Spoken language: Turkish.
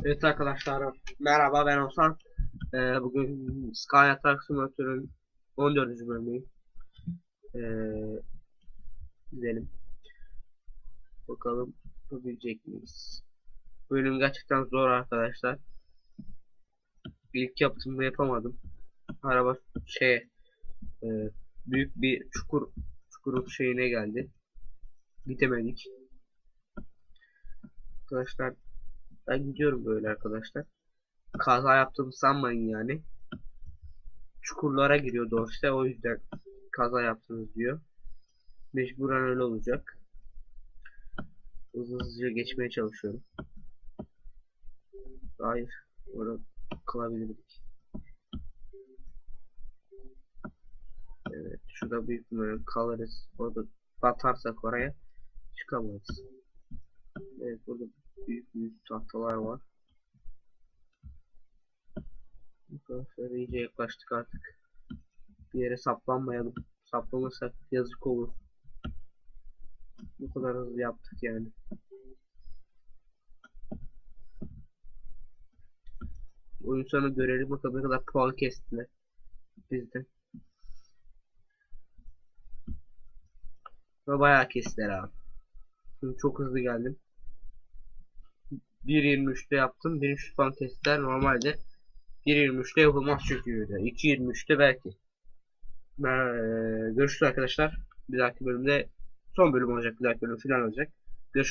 Evet arkadaşlar merhaba ben Ozan. Ee, bugün Sky Attack Simulator'ın 14. bölümüyüm. Ee, gidelim. Bakalım yapabilecek miyiz? Bölüm gerçekten zor arkadaşlar. İlk yaptığımda yapamadım. Araba şey e, büyük bir çukur çukurun şeyine geldi. Gidemedik. Arkadaşlar ben gidiyorum böyle arkadaşlar. Kaza yaptığımı sanmayın yani. Çukurlara giriyor doğrusu o yüzden kaza yaptınız diyor. Mecburen öyle olacak. Hızlı hızlıca geçmeye çalışıyorum. Hayır. Orada kalabilirdik. Evet. Şurada büyük ihtimalle kalırız. Orada batarsak oraya çıkamayız. Evet burada büyük büyük tahtalar var. Arkadaşlar iyice yaklaştık artık. Bir yere saplanmayalım. Saplanırsak yazık olur. Bu kadar hızlı yaptık yani. Oyun sonu görelim bakalım ne kadar puan kestiler. Bizden. Ve bayağı kestiler abi. Şimdi çok hızlı geldim. 1.23'te yaptım. 1300 puan kestiler. Normalde 1.23'te yapılmaz çünkü öyle. 2.23'te belki. Ee, görüşürüz arkadaşlar. Bir dahaki bölümde son bölüm olacak. Bir dahaki bölüm final olacak. Görüşürüz.